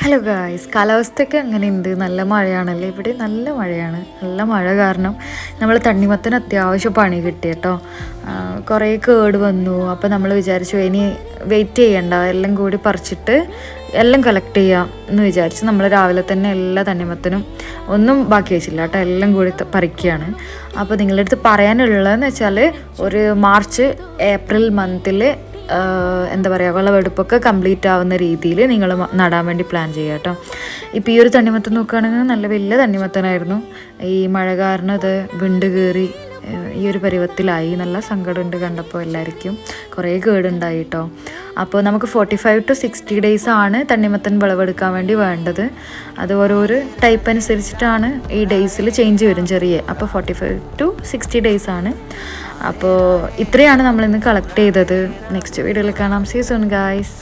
Hello guys കാലാവസ്ഥയൊക്കെ അങ്ങനെയുണ്ട് നല്ല മഴയാണല്ലേ? ഇവിടെ നല്ല മഴയാണ്. നല്ല മഴ കാരണം നമ്മൾ തണ്ണിമത്തന് അത്യാവശ്യം പണി കിട്ടി കേട്ടോ. കുറേ കേട് വന്നു. അപ്പോൾ നമ്മൾ വിചാരിച്ചു ഇനി വെയിറ്റ് ചെയ്യണ്ട. എല്ലാം കൂടി പറിച്ചിട്ട് എല്ലാം കളക്ട് ചെയ്യാം. എന്ന് വിചാരിച്ച് നമ്മൾ രാവിലെ തന്നെ എല്ലാ തണ്ണിമത്തനും ഒന്നും ബാക്കി വെച്ചില്ല കേട്ടോ. എല്ലാം കൂടി പറിക്കുകയാണ് അപ്പോൾ നിങ്ങളുടെ അടുത്ത് പറയാനുള്ളതെന്ന് വെച്ചാൽ ഒരു മാർച്ച് ഏപ്രിൽ മന്തിൽ എന്താ പറയുക വിളവെടുപ്പൊക്കെ കംപ്ലീറ്റ് ആവുന്ന രീതിയിൽ നിങ്ങൾ നടാൻ വേണ്ടി പ്ലാൻ ചെയ്യുക കേട്ടോ. ഇപ്പോൾ ഈ ഒരു തണ്ണിമത്തൻ നോക്കുകയാണെങ്കിൽ നല്ല വലിയ തണ്ണിമത്തനായിരുന്നു. ഈ മഴ കാരണം അത് വിണ്ട് കയറി ഈ ഒരു പരുവത്തിലായി. നല്ല സങ്കടമുണ്ട് കണ്ടപ്പോൾ എല്ലാവർക്കും. കുറേ കേടുണ്ടായി കേട്ടോ. അപ്പോൾ നമുക്ക് forty five to sixty days ആണ് തണ്ണിമത്തൻ വിളവെടുക്കാൻ വേണ്ടി വേണ്ടത്. അത് ഓരോരോ ടൈപ്പ് അനുസരിച്ചിട്ടാണ് ഈ ഡേയ്സിൽ ചേഞ്ച് വരും ചെറിയ. അപ്പോൾ forty five to sixty days ആണ്. അപ്പോൾ ഇത്രയാണ് നമ്മളിന്ന് കളക്ട് ചെയ്തത്. നെക്സ്റ്റ് വീഡിയോയിൽ കാണാം. See zone guys